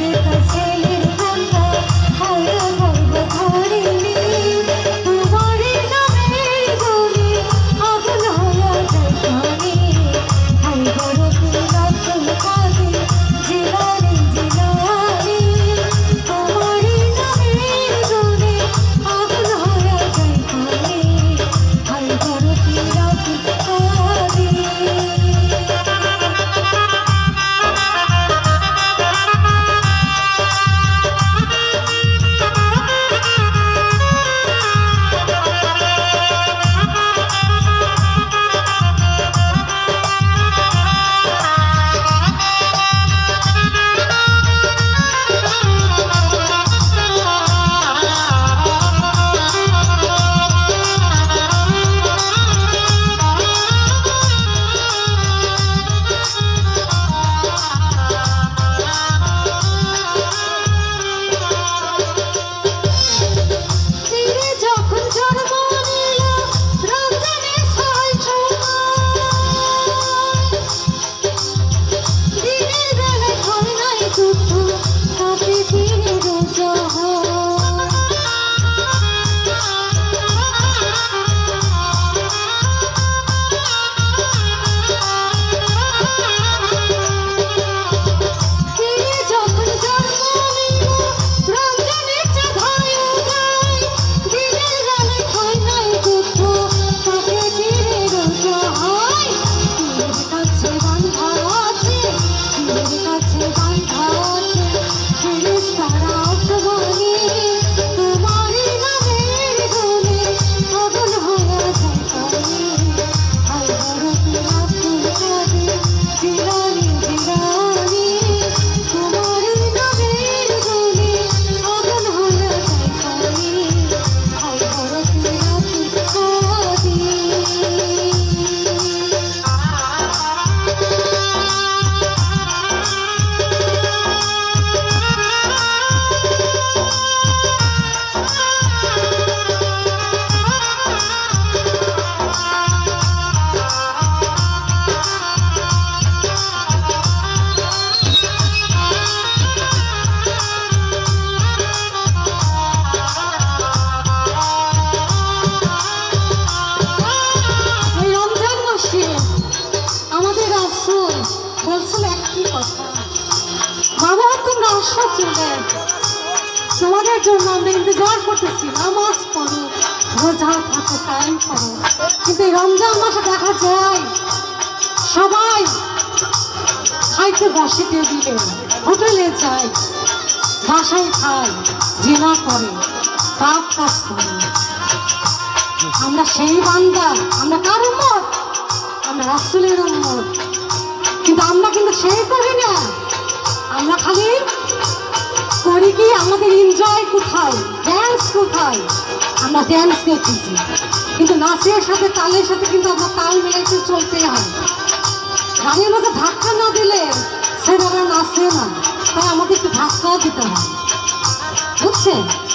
সে একটি কথা বাবা তোমরা আসো চলে তোমাদের জন্য আমরা ইন্তজার করতেছি নামাজ পড়ো রোজা থাকো টাইম করো কিন্তু এই রমজান মাসে দেখা যায় সবাই খাইতে বসে টেবিলে হোটেলে যায় বাসায় খায় জেনা করে পাপ কাজ করে আমরা সেই বান্দা আমরা কার উম্মত আমরা রাসূলের উম্মত কিন্তু আমরা কিন্তু সেই করি না আমরা খালি করি কি আমাদের এনজয় কোথায়? ড্যান্স কোথায়? আমরা ড্যান্স দেখতেছি কিন্তু নাচের সাথে তালের সাথে কিন্তু আমরা তাল মিলাইতে চলতে হয়। গানের মধ্যে ধাক্কা না দিলে সেটা নাচে না। তাই আমাদের একটু ধাক্কাও দিতে হয়। বুঝছেন?